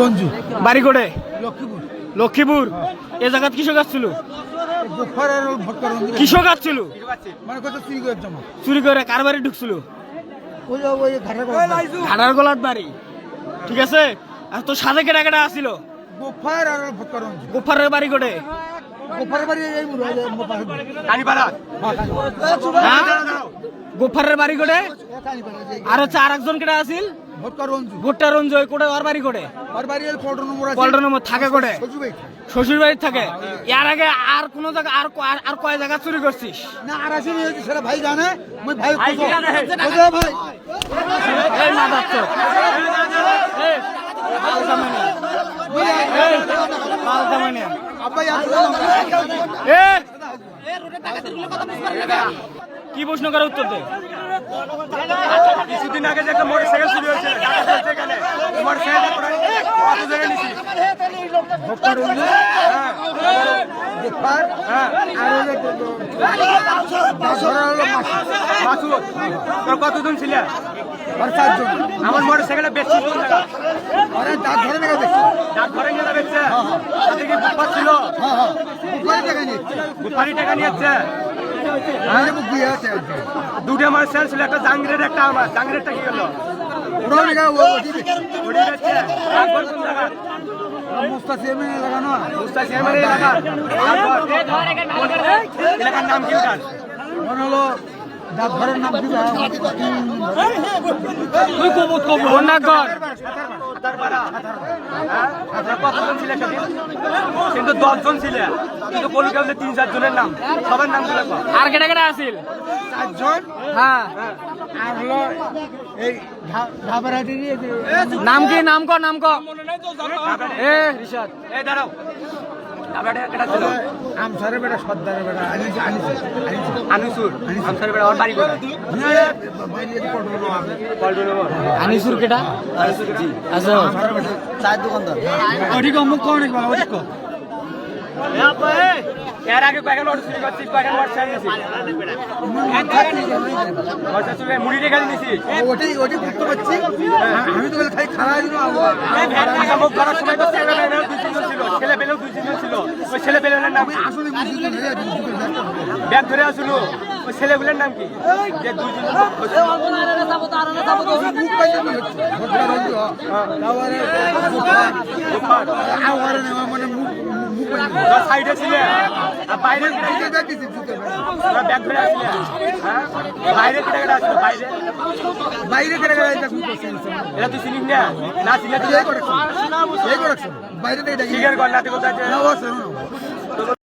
রঞ্জু বাড়ি করে লক্ষ্মীপুর। লক্ষ্মীপুর। এ জায়গাত আর ভটকা রঞ্জু কৃষক আসছিল? মানে কত চুরি করে করে বাড়ি ঢুকছিল? ঘাটের গলার বাড়ি। ঠিক আছে? আর তো সাথে কেটা কেটা আসছিল? গোফারের বাড়ি। হ্যাঁ? গোফারের বাড়ি যে। আর হচ্ছে আর একজন কেটা আসিল রঞ্জু। ভুট্টা রঞ্জয় করে ওর বাড়ি করে আর বাড়ি পল্টন নম্বর পল্টন নম্বর থাকে করে শ্বশুর বাড়ি। থাকে। এর আগে আর কোন জায়গা আর ক- আর- কয় জায়গা চুরি করছিস? না আর সেটা ভাই জানে। মই ভাই ভাই এই না! কি প্রশ্ন করে উত্তর দে। কিছুদিন আগে যে একটা মোটরসাইকেল চুরি হয়েছে এখানে। মোটরসাইকেল কত জায়গায় নিছি ভটকা রঞ্জু গোফার আর ওই যে দাসরা হলো মাসি মাসুদ। তোর কতজন ছিল? আমার মোটরসাইকেলে বেশি আরে দাঁত ধরে দেখা দেখছি সাথে কি ছিল? হ্যাঁ হ্যাঁ। বুপারি টাকা নিয়েছে আছে দুটো মোটরসাইকেল ছিল একটা জাঙ্গিরের একটা আমার। জাঙ্গিরেরটা কি হলো? এলাকার নাম কি ওটার মনে হলো ঘরের নাম কি কন্যাগর হ্যাঁ সেদিন কিন্তু দশজন ছিলেন কিন্তু কলিকালে তিন চারজনের নাম। সবার নাম আর কেটা কেটা আসিল? চারজন? হ্যাঁ। আর হলো এই ঢাবারাটি নাম কি? নাম ক নাম ক। এ রিশাদ এই দাঁড়াও। বেটা বেটা ওর বাড়ি আনিসুর আচ্ছা। দোকানদার। কোন ওটি এর আগে চুরি করছি নিয়েছি মোটরসাইকেল মুড়ি রেখে বুঝতে পারছি। আমি তো বলে খাই খাওয়া মুখ সময় তো ছেলে পেলেও দুই তিনজন ছিল ছেলে পেলেও দুই তিনজন ছিল ওই ছেলে পেলের নাম ব্যাগ ধরে আসলো ওই ছেলেগুলোর নাম কি যে নেওয়া মানে মুখ সাইডে ছিল। বাইরে ব্যাগ ধরে আসলে। হ্যাঁ? বাইরে কেটে কেটে আসলো বাইরে। বাইরে কেটে গেলে এটা তুই চিনিস না? না চিনে তুই এই করেছেন এই করেছেন বাইরে থেকে দেখি। কর না তুই কোথায় না। ও